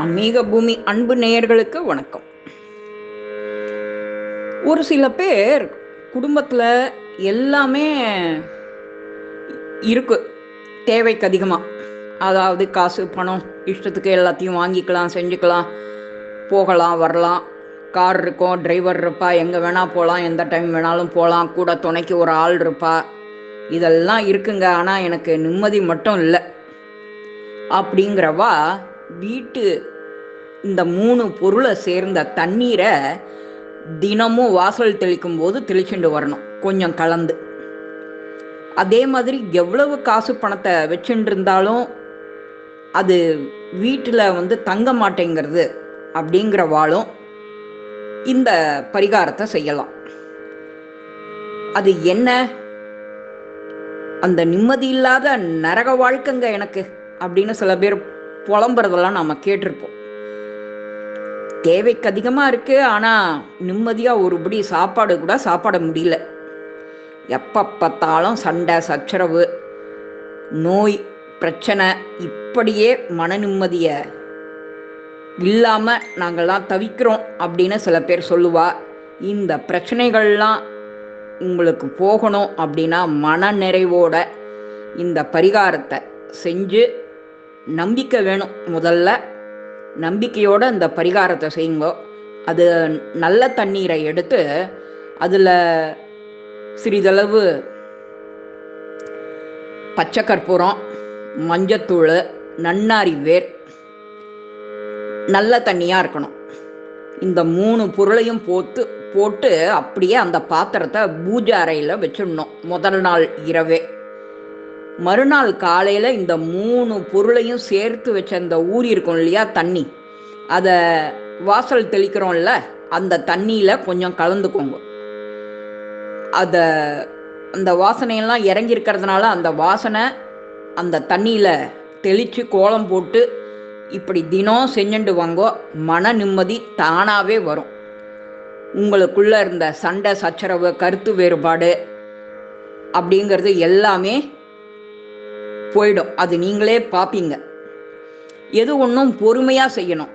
ஆன்மீக பூமி அன்பு நேயர்களுக்கு வணக்கம். ஒரு சில பேர் குடும்பத்தில் எல்லாமே இருக்கு. தேவைக்கு அதிகமாக அதாவது காசு பணம் இஷ்டத்துக்கு எல்லாத்தையும் வாங்கிக்கலாம் செஞ்சுக்கலாம். போகலாம் வரலாம். கார் இருக்கும் டிரைவர் இருப்பா எங்கே வேணால் போகலாம் எந்த டைம் வேணாலும் போகலாம் கூட துணைக்கு ஒரு ஆள் இருப்பா. இதெல்லாம் இருக்குங்க. ஆனால் எனக்கு நிம்மதி மட்டும் இல்லை. அப்படிங்கிறவா வீட்டு இந்த மூணு பொருளை சேர்ந்த தண்ணீரை தினமும் வாசல் தெளிக்கும் போது தெளிச்சுட்டு வரணும். கொஞ்சம் கலந்து. அதே மாதிரி எவ்வளவு காசு பணத்தை வச்சுட்டு இருந்தாலும் அது வீட்டில் வந்து தங்க மாட்டேங்கிறது அப்படிங்கிற வாழும் இந்த பரிகாரத்தை செய்யலாம். அது என்ன? அந்த நிம்மதி இல்லாத நரக வாழ்க்கைங்க எனக்கு அப்படின்னு சில பேர் புலம்புறதெல்லாம் நம்ம கேட்டிருப்போம். தேவைக்கு அதிகமாக இருக்கு ஆனால் நிம்மதியாக ஒருபடி சாப்பாடு கூட சாப்பாட முடியல. எப்போ பார்த்தாலும் சண்டை சச்சரவு நோய் பிரச்சனை இப்படியே மன நிம்மதியை இல்லாமல் நாங்கள்லாம் தவிக்கிறோம் அப்படின்னு சில பேர் சொல்லுவா. இந்த பிரச்சனைகள்லாம் உங்களுக்கு போகணும் அப்படின்னா மன நிறைவோட இந்த பரிகாரத்தை செஞ்சு நம்பிக்கை வேணும் முதல்ல. நம்பிக்கையோட இந்த பரிகாரத்தை செய்யுங்க. அது நல்ல தண்ணீரை எடுத்து அதில் சிறிதளவு பச்சை கற்பூரம் மஞ்சத்தூள் நன்னாரி வேர் நல்ல தண்ணியாக இருக்கணும். இந்த மூணு பொருளையும் போட்டு போட்டு அப்படியே அந்த பாத்திரத்தை பூஜை அறையில் வச்சிடணும். முதல் நாள் இரவே. மறுநாள் காலையில் இந்த மூணு பொருளையும் சேர்த்து வச்ச அந்த ஊறி இருக்கும் இல்லையா தண்ணி. அதை வாசல் தெளிக்கிறோம்ல அந்த தண்ணியில் கொஞ்சம் கலந்துக்கோங்க. அதை அந்த வாசனையெல்லாம் இறங்கி இருக்கிறதுனால அந்த வாசனை அந்த தண்ணியில் தெளித்து கோலம் போட்டு இப்படி தினம் செஞ்சுட்டு வாங்கோ மன நிம்மதி தானாகவே வரும். உங்களுக்குள்ளே இருந்த சண்டை சச்சரவு கருத்து வேறுபாடு அப்படிங்கிறது எல்லாமே போயிடும். அது நீங்களே பார்ப்பீங்க எது ஒன்றும் பொறுமையாக செய்யணும்.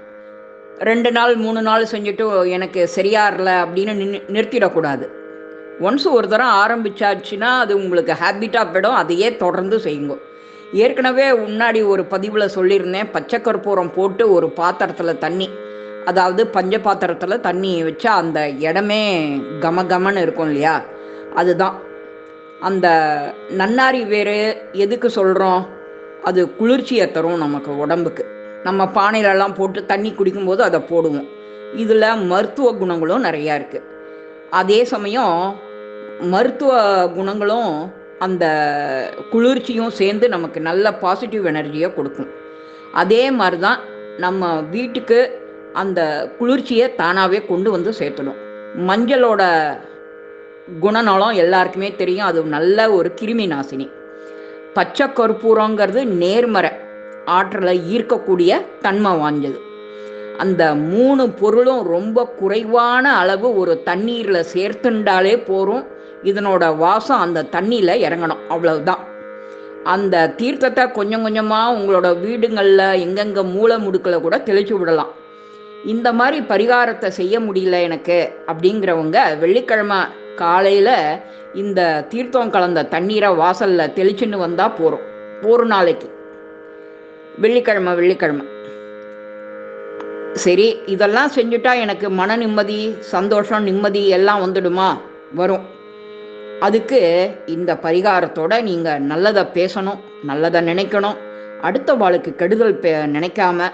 ரெண்டு நாள் மூணு நாள் செஞ்சுட்டு எனக்கு சரியாகல அப்படின்னு நின்னு நிறுத்திடக்கூடாது. ஒன்ஸ் ஒரு தரம் ஆரம்பிச்சாச்சுன்னா அது உங்களுக்கு ஹேபிட்டாக போயிடும். அதையே தொடர்ந்து செய்யுங்க. ஏற்கனவே முன்னாடி ஒரு பதிவில் சொல்லியிருந்தேன். பச்சை கற்பூரம் போட்டு ஒரு பாத்திரத்தில் தண்ணி அதாவது பஞ்ச பாத்திரத்தில் தண்ணி வச்சா அந்த இடமே கம கமன்னு இருக்கும் இல்லையா? அதுதான். அந்த நன்னாரி வேறு எதுக்கு சொல்கிறோம் அது குளிர்ச்சியை தரும் நமக்கு உடம்புக்கு. நம்ம பானையிலலாம் போட்டு தண்ணி குடிக்கும்போது அதை போடுவோம். இதில் மருத்துவ குணங்களும் நிறையா இருக்குது அதே சமயம் மருத்துவ குணங்களும் அந்த குளிர்ச்சியும் சேர்ந்து நமக்கு நல்ல பாசிட்டிவ் எனர்ஜியை கொடுக்கும். அதே மாதிரி தான் நம்ம வீட்டுக்கு அந்த குளிர்ச்சியை தானாகவே கொண்டு வந்து சேர்த்துடும் மஞ்சளோட குணநலம் எல்லாருக்குமே தெரியும். அது நல்ல ஒரு கிருமி நாசினி பச்சை கற்பூரங்கிறது நேர்மறை ஆற்றலை ஈர்க்கக்கூடிய தன்மை வாஞ்சது அந்த மூணு பொருளும் ரொம்ப குறைவான அளவு ஒரு தண்ணீரில் சேர்த்துண்டாலே போகும் இதனோட வாசம் அந்த தண்ணியில் இறங்கணும். அவ்வளவுதான். அந்த தீர்த்தத்தை கொஞ்சம் கொஞ்சமாக உங்களோட வீடுங்களில் எங்கெங்கே மூளை முடுக்கில் கூட தெளிச்சு விடலாம். இந்த மாதிரி பரிகாரத்தை செய்ய முடியல எனக்கு அப்படிங்கிறவங்க வெள்ளிக்கிழமை காலையில் இந்த தீர்த்தம் கலந்த தண்ணீரை வாசலில் தெளிச்சுன்னு வந்தால் போகிறோம் ஒரு நாளைக்கு. வெள்ளிக்கிழமை வெள்ளிக்கிழமை. சரி இதெல்லாம் செஞ்சுட்டா எனக்கு மன நிம்மதி சந்தோஷம் நிம்மதி எல்லாம் வந்துடுமா? வரும். அதுக்கு இந்த பரிகாரத்தோட நீங்கள் நல்லதை பேசணும் நல்லதை நினைக்கணும். அடுத்தவாளுக்கு கெடுதல் பே நினைக்காம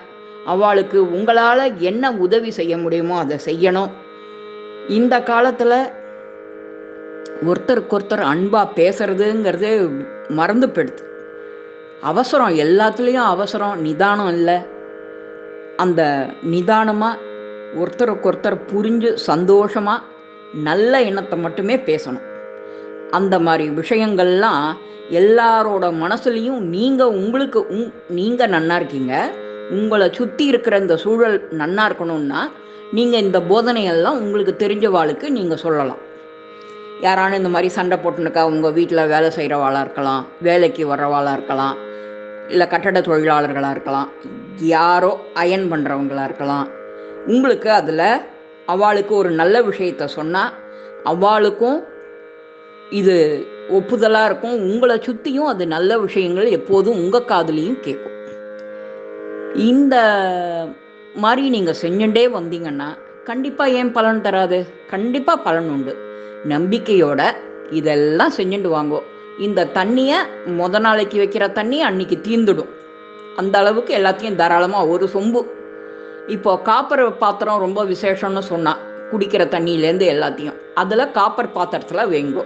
அவளுக்கு உங்களால் என்ன உதவி செய்ய முடியுமோ அதை செய்யணும். இந்த காலத்தில் ஒருத்தருக்கு ஒருத்தர் அன்பாக பேசுறதுங்கிறதே மறந்து போயிடுது அவசரம் எல்லாத்துலேயும் அவசரம் நிதானம் இல்லை. அந்த நிதானமாக ஒருத்தருக்கு ஒருத்தர் புரிஞ்சு சந்தோஷமாக நல்ல எண்ணத்தை மட்டுமே பேசணும். அந்த மாதிரி விஷயங்கள்லாம் எல்லாரோட மனசுலையும் நீங்கள் உங்களுக்கு உங் நீங்கள் நன்னா இருக்கீங்க. உங்களை சுற்றி இருக்கிற இந்த சூழல் நன்னா இருக்கணும்னா நீங்கள் இந்த போதனையெல்லாம் உங்களுக்கு தெரிஞ்ச வாழ்க்கை நீங்கள் சொல்லலாம். யாரானு இந்த மாதிரி சண்டை போட்டுனுக்கா உங்கள் வீட்டில் வேலை செய்கிறவாளாக இருக்கலாம் வேலைக்கு வர்றவாளாக இருக்கலாம் இல்லை கட்டட தொழிலாளர்களாக இருக்கலாம் யாரோ அயன் பண்ணுறவங்களாக இருக்கலாம். உங்களுக்கு அதில் அவளுக்கு ஒரு நல்ல விஷயத்த சொன்னால் அவளுக்கும் இது ஒப்புதலாக இருக்கும். உங்களை சுற்றியும் அது நல்ல விஷயங்கள் எப்போதும் உங்கள் காதுலேயும் கேட்கும். இந்த மாதிரி நீங்கள் செஞ்சுட்டே வந்தீங்கன்னா கண்டிப்பாக ஏன் பலன் தராது? கண்டிப்பாக பலன் உண்டு. நம்பிக்கையோட இதெல்லாம் செஞ்சுட்டு வாங்கோ. இந்த தண்ணியை முத நாளைக்கு வைக்கிற தண்ணி அன்னைக்கு தீந்துடும். அந்த அளவுக்கு எல்லாத்தையும் தாராளமாக ஒரு சொம்பு. இப்போ காப்பர் பாத்திரம் ரொம்ப விசேஷம்னு சொன்னா குடிக்கிற தண்ணியிலேருந்து எல்லாத்தையும். அதில் காப்பர் பாத்திரத்தில் வைங்கோ.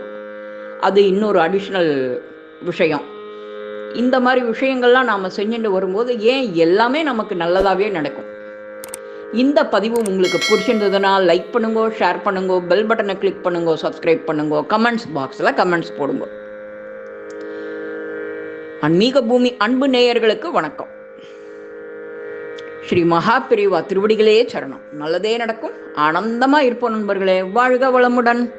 அது இன்னொரு அடிஷ்னல் விஷயம். இந்த மாதிரி விஷயங்கள்லாம் நாம் செஞ்சுட்டு வரும்போது ஏன் எல்லாமே நமக்கு நல்லதாகவே நடக்கும்? இந்த பதிவு உங்களுக்கு பிடிச்சிருந்ததுன்னா லைக் பண்ணுங்க ஷேர் பண்ணுங்க பெல் பட்டனை கிளிக் பண்ணுங்க சப்ஸ்கிரைப் பண்ணுங்க கமெண்ட்ஸ் பாக்ஸில் கமெண்ட்ஸ் போடுங்க. ஆன்மீக பூமி அன்பு நேயர்களுக்கு வணக்கம். ஸ்ரீ மகா பிரிவா திருவடிகளே சரணம். நல்லதே நடக்கும். ஆனந்தமா இருப்போம் நண்பர்களே. வாழ்க வளமுடன்.